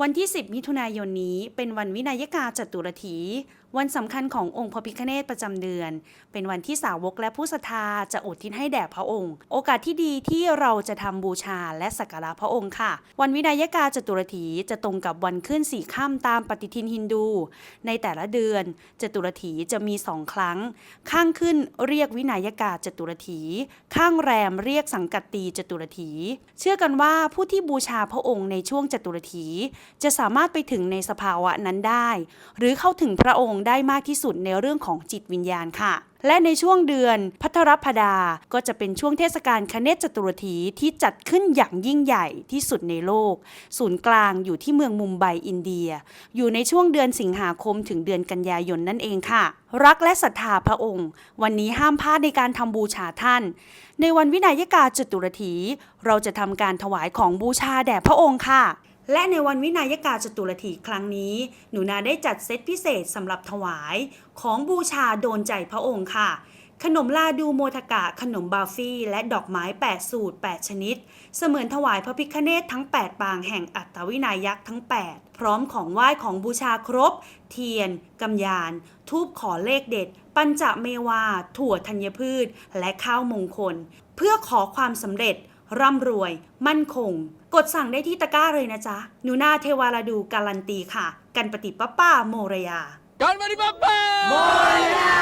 วันที่ 10 มิถุนายนนี้เป็นวันวินัยกาจตุรถี วันสำคัญขององค์พระพิฆเนศประจำเดือน เป็นวันที่สาวกและผู้ศรัทธาจะอุทิศให้แด่พระองค์ โอกาสที่ดีที่เราจะทำบูชาและสักการะพระองค์ค่ะ วันวินัยกาจตุรถีจะตรงกับวันขึ้นสี่ค่ำตามปฏิทินฮินดู ในแต่ละเดือนจตุรถีจะมีสองครั้ง ข้างขึ้นเรียกวินัยกาจตุรถีข้างแรมเรียกสังกัตตีจตุรถีเชื่อกันว่าผู้ที่บูชาพระองค์ในช่วงจตุรถีจะสามารถไปถึงในสภาวะนั้นได้ หรือเข้าถึงพระองค์ได้มากที่สุดในเรื่องของจิตวิญญาณค่ะ และในช่วงเดือนพัทรพดาก็จะเป็นช่วงเทศกาลคเนศจตุรถีที่จัดขึ้นอย่างยิ่งใหญ่ที่สุดในโลก ศูนย์กลางอยู่ที่เมืองมุมไบอินเดีย อยู่ในช่วงเดือนสิงหาคมถึงเดือนกันยายนนั่นเองค่ะ รักและศรัทธาพระองค์ วันนี้ห้ามพลาดในการทำบูชาท่าน ในวันวินัยกาจตุรถีเราจะทำการถวายของบูชาแด่พระองค์ค่ะ และในวันวินัยกาจตุรถีครั้งนี้ หนูนาได้จัดเซตพิเศษสำหรับถวาย ของบูชาโดนใจพระองค์ค่ะ ขนมลาดูโมทกะ ขนมบาฟี่ และดอกไม้ 8 สูตร 8 ชนิด เสมือนถวายพระพิคเนตทั้ง 8 ปางแห่งอัตวินายักษ์ทั้ง 8 พร้อมของไหว้ของบูชาครบ เทียนกำยาน ทูบขอเลขเด็ด ปัญจเมวา ถั่วธัญพืช และข้าวมงคล เพื่อขอความสำเร็จ ร่ำรวย มั่นคง กดสั่งได้ที่ตะกร้าเลยนะจ๊ะหนูนาเทวาลาดูการันตีค่ะ กันปฏิปป้าโมรยา กันปฏิป้าป้าโมรยา